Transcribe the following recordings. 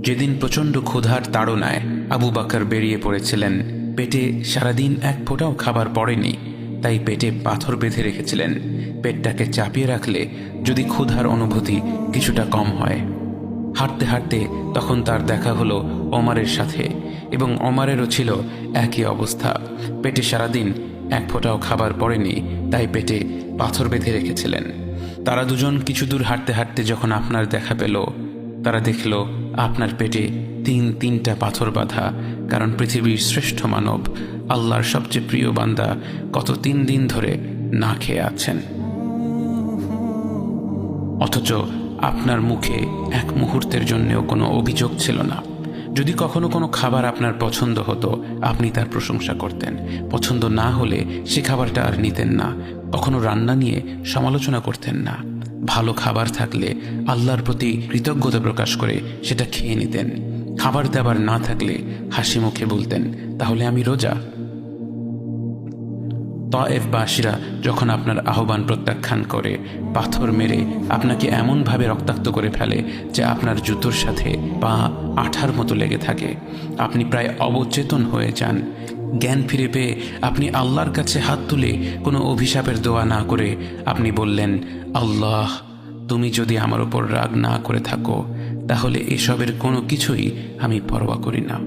যেদিন প্রচণ্ড ক্ষুধার তাড়নায় আবু বাকর বেরিয়ে পড়েছিলেন, পেটে সারাদিন এক ফোঁটাও খাবার পড়েনি, তাই পেটে পাথর বেঁধে রেখেছিলেন। পেটটাকে চাপিয়ে রাখলে যদি ক্ষুধার অনুভূতি কিছুটা কম হয়। হাঁটতে হাঁটতে তখন তার দেখা হলো ওমারের সাথে এবং ওমারেরও ছিল একই অবস্থা। পেটে সারাদিন এক ফোঁটাও খাবার পড়েনি, তাই পেটে পাথর বেঁধে রেখেছিলেন। তারা দুজন কিছু দূর হাঁটতে হাঁটতে যখন আপনার দেখা পেল তারা দেখল, আপনার পেটে তিন তিনটা পাথর বাঁধা, কারণ পৃথিবীর শ্রেষ্ঠ মানব, আল্লাহর সবচেয়ে প্রিয় বান্দা, কত তিন দিন ধরে না খেয়ে আছেন। অথচ আপনার মুখে এক মুহূর্তের জন্যেও কোনো অভিযোগ ছিল না। যদি কখনো কোনো খাবার আপনার পছন্দ হতো, আপনি তার প্রশংসা করতেন। পছন্দ না হলে সে খাবারটা আর নিতেন না, কখনো রান্না নিয়ে সমালোচনা করতেন না। ভালো খাবার থাকলে আল্লাহর প্রতি কৃতজ্ঞতা প্রকাশ করে সেটা খেয়ে নিতেন। খাবার দাবার না থাকলে হাসি মুখে বলতেন, তাহলে আমি রোজা? তয়েফবাসীরা যখন আপনার আহ্বান প্রত্যাখ্যান করে, পাথর মেরে আপনাকে এমনভাবে রক্তাক্ত করে ফেলে যে আপনার জুতোর সাথে পা আঠার মতো লেগে থাকে। আপনি প্রায় অবচেতন হয়ে যান। জ্ঞান ফিরে পেয়ে আপনি আল্লাহর কাছে হাত তুলে কোনো অভিশাপের দোয়া না করে আপনি বললেন, আল্লাহ, তুমি যদি আমার ওপর রাগ না করে থাকো, তাহলে এসবের কোনো কিছুই আমি পরোয়া করি না।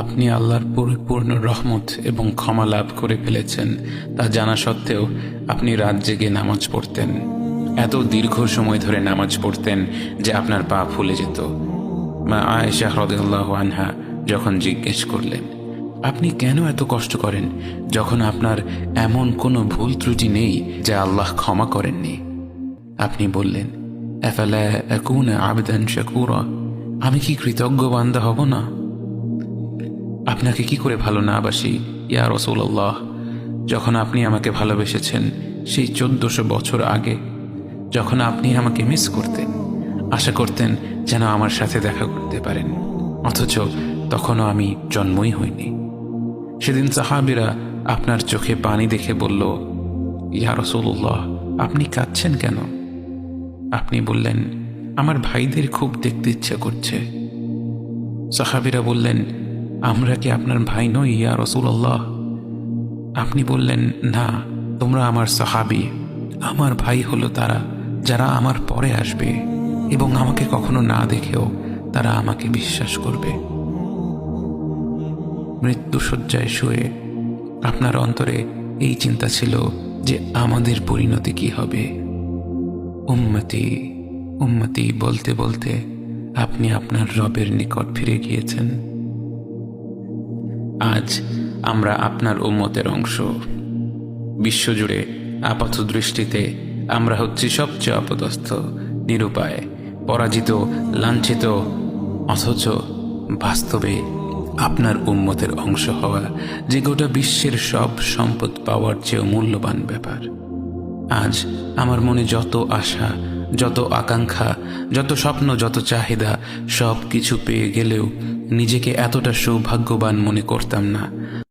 আপনি আল্লাহর পরিপূর্ণ রহমত এবং ক্ষমা লাভ করে ফেলেছেন, তা জানা সত্ত্বেও আপনি রাত জেগে নামাজ পড়তেন। এত দীর্ঘ সময় ধরে নামাজ পড়তেন যে আপনার পা ফুলে যেত। মা আয়েশা হ্রদাল্লাহ আনহা যখন জিজ্ঞেস করলেন, আপনি কেন এত কষ্ট করেন যখন আপনার এমন কোনো ভুল ত্রুটি নেই যা আল্লাহ ক্ষমা করেননি? আপনি বললেন আবেদান শাকুরা, আমি কি কৃতজ্ঞ বান্দা হব না? আপনাকে কি করে ভালো না বাসি, ইয়া রসুল্লাহ যখন আপনি আমাকে ভালোবেসেছেন সেই চোদ্দশো বছর আগে, যখন আপনি আমাকে মিস করতেন, আশা করতেন যেন আমার সাথে দেখা করতে পারেন। অথচ তখনও আমি জন্মই হইনি। সেদিন সাহাবিরা আপনার চোখে পানি দেখে বলল, ইয়া রসুল্লাহ আপনি কাঁদছেন কেন? আপনি বললেন, আমার ভাইদের খুব দেখতে ইচ্ছা করছে। সাহাবিরা বললেন, আমরা কি আপনার ভাই নই, ইয়া রসুল্লাহ আপনি বললেন, না, তোমরা আমার সাহাবি। আমার ভাই হলো তারা, যারা আমার পরে আসবে এবং আমাকে কখনো না দেখেও তারা আমাকে বিশ্বাস করবে। মৃত্যুসজ্জায় শুয়ে আপনার অন্তরে এই চিন্তা ছিল যে আমাদের পরিণতি কি হবে। উম্মতি উম্মতি বলতে বলতে আপনি আপনার রবের নিকট ফিরে গিয়েছেন। আজ আমরা আপনার উম্মতের অংশ। বিশ্বজুড়ে আপাত দৃষ্টিতে আমরা হচ্ছি সবচেয়ে অপদস্থ, নিরুপায়, পরাজিত, লাঞ্ছিত, অথচ বাস্তবে আপনার উন্মতের অংশ হওয়া যে গোটা বিশ্বের সব সম্পদ পাওয়ার চেয়েও মূল্যবান ব্যাপার। আজ আমার মনে যত আশা, যত আকাঙ্ক্ষা, যত স্বপ্ন, যত চাহিদা সব কিছু পেয়ে গেলেও নিজেকে এতটা সৌভাগ্যবান মনে করতাম না।